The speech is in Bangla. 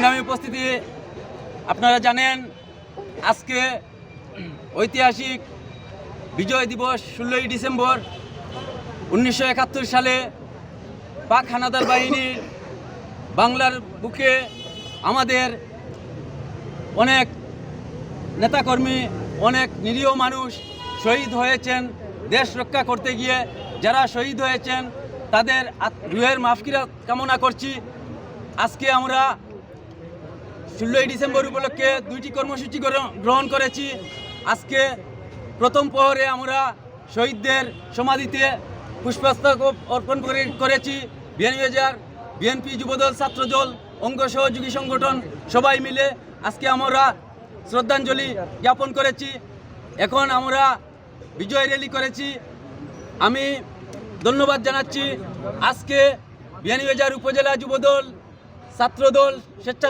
সংগ্রামী উপস্থিতি, আপনারা জানেন, আজকে ঐতিহাসিক বিজয় দিবস ষোলোই ডিসেম্বর উনিশশো একাত্তর সালে পাক হানাদার বাহিনীর বাংলার বুকে আমাদের অনেক নেতাকর্মী, অনেক নিরীহ মানুষ শহীদ হয়েছেন। দেশ রক্ষা করতে গিয়ে যারা শহীদ হয়েছেন, তাদের রুহের মাফকিরা কামনা করছি। আজকে আমরা ষোলোই ডিসেম্বর উপলক্ষে দুইটি কর্মসূচি গ্রহণ করেছি। আজকে প্রথম প্রহরে আমরা শহীদদের সমাধিতে পুষ্পাস্তক অর্পণ করে করেছি। বিএনপিজার বিএনপি যুবদল, ছাত্রদল, অঙ্গ সহযোগী সংগঠন, সবাই মিলে আজকে আমরা শ্রদ্ধাঞ্জলি জ্ঞাপন করেছি। এখন আমরা বিজয় র্যালি করেছি। আমি ধন্যবাদ জানাচ্ছি। আজকে বিয়ানীবাজার উপজেলা যুবদল, ছাত্রদল, স্বেচ্ছা